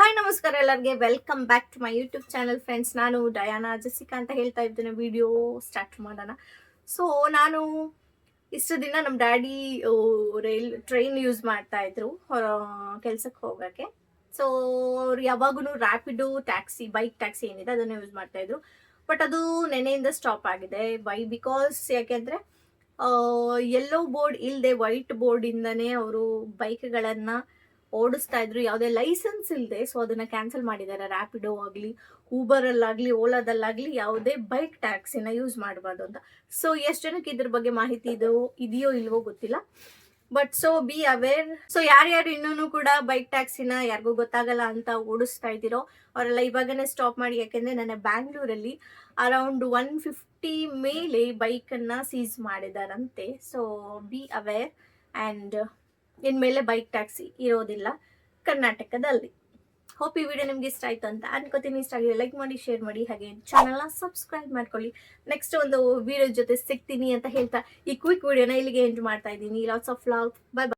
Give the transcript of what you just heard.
Hi, ನಮಸ್ಕಾರ ಎಲ್ಲರಿಗೆ. Welcome back to my YouTube channel friends ನಾನು ಡಯಾನಾ ಜಸಿಕಾ ಅಂತ ಹೇಳ್ತಾ ಇದ್ದೇನೆ. ವಿಡಿಯೋ ಸ್ಟಾರ್ಟ್ ಮಾಡೋಣ. ಸೊ ನಾನು ಇಷ್ಟು ದಿನ ನಮ್ಮ ಡ್ಯಾಡಿ ರೈಲ್ ಟ್ರೈನ್ ಯೂಸ್ ಮಾಡ್ತಾ ಇದ್ರು ಕೆಲ್ಸಕ್ಕೆ ಹೋಗೋಕ್ಕೆ. ಸೊ ಅವ್ರು ಯಾವಾಗೂ ರ್ಯಾಪಿಡು ಟ್ಯಾಕ್ಸಿ ಬೈಕ್ ಟ್ಯಾಕ್ಸಿ ಏನಿದೆ ಅದನ್ನು ಯೂಸ್ ಮಾಡ್ತಾ ಇದ್ರು. ಬಟ್ ಅದು ನೆನೆಯಿಂದ ಸ್ಟಾಪ್ ಆಗಿದೆ. ಬೈ ಬಿಕಾಸ್ ಯಾಕೆಂದರೆ ಎಲ್ಲೋ ಬೋರ್ಡ್ ಇಲ್ಲದೆ ವೈಟ್ ಬೋರ್ಡಿಂದನೇ ಅವರು ಬೈಕ್ಗಳನ್ನು ಓಡಿಸ್ತಾ ಇದ್ರು. ಯಾವುದೇ ಲೈಸೆನ್ಸ್ ಇಲ್ಲದೆ ಸೊ ಅದನ್ನ ಕ್ಯಾನ್ಸಲ್ ಮಾಡಿದ್ದಾರೆ. ರ್ಯಾಪಿಡೋ ಆಗಲಿ ಊಬರಲ್ಲಾಗಲಿ ಓಲಾದಲ್ಲಾಗಲಿ ಯಾವುದೇ ಬೈಕ್ ಟ್ಯಾಕ್ಸಿನ ಯೂಸ್ ಮಾಡಬಾರ್ದು ಅಂತ. ಸೊ ಎಷ್ಟು ಜನಕ್ಕೆ ಇದ್ರ ಬಗ್ಗೆ ಮಾಹಿತಿ ಇದೋ, ಇದೆಯೋ ಇಲ್ವೋ ಗೊತ್ತಿಲ್ಲ. But so be aware so ಯಾರ್ಯಾರು ಇನ್ನೂ ಕೂಡ ಬೈಕ್ ಟ್ಯಾಕ್ಸಿನ ಯಾರಿಗೂ ಗೊತ್ತಾಗಲ್ಲ ಅಂತ ಓಡಿಸ್ತಾ ಇದ್ದೀರೋ, ಅವರೆಲ್ಲ ಇವಾಗನೇ ಸ್ಟಾಪ್ ಮಾಡಿ. ಯಾಕೆಂದರೆ ನನ್ನ ಬ್ಯಾಂಗ್ಳೂರಲ್ಲಿ ಅರೌಂಡ್ ಒನ್ ಫಿಫ್ಟಿ ಮೇಲೆ ಬೈಕನ್ನು ಸೀಸ್ ಮಾಡಿದಾರಂತೆ. ಸೊ ಬಿ ಅವೇರ್ ಆ್ಯಂಡ್ ಇನ್ಮೇಲೆ ಬೈಕ್ ಟ್ಯಾಕ್ಸಿ ಇರೋದಿಲ್ಲ ಕರ್ನಾಟಕದಲ್ಲಿ. ಹೋಪ್ ಈ ವಿಡಿಯೋ ನಿಮ್ಗೆ ಇಷ್ಟ ಆಯ್ತು ಅಂತ ಅನ್ಕೋತೀನಿ. ಇಷ್ಟ ಆಗಿದೆ ಲೈಕ್ ಮಾಡಿ ಶೇರ್ ಮಾಡಿ, ಹಾಗೆ ಚಾನಲ್ನ ಸಬ್ಸ್ಕ್ರೈಬ್ ಮಾಡ್ಕೊಳ್ಳಿ. ನೆಕ್ಸ್ಟ್ ಒಂದು ವಿಡಿಯೋ ಜೊತೆ ಸಿಗ್ತೀನಿ ಅಂತ ಹೇಳ್ತಾ ಈ ಕ್ವಿಕ್ ವಿಡಿಯೋನ ಇಲ್ಲಿಗೆ ಎಂಟು ಮಾಡ್ತಾ ಇದ್ದೀನಿ. Lots of love by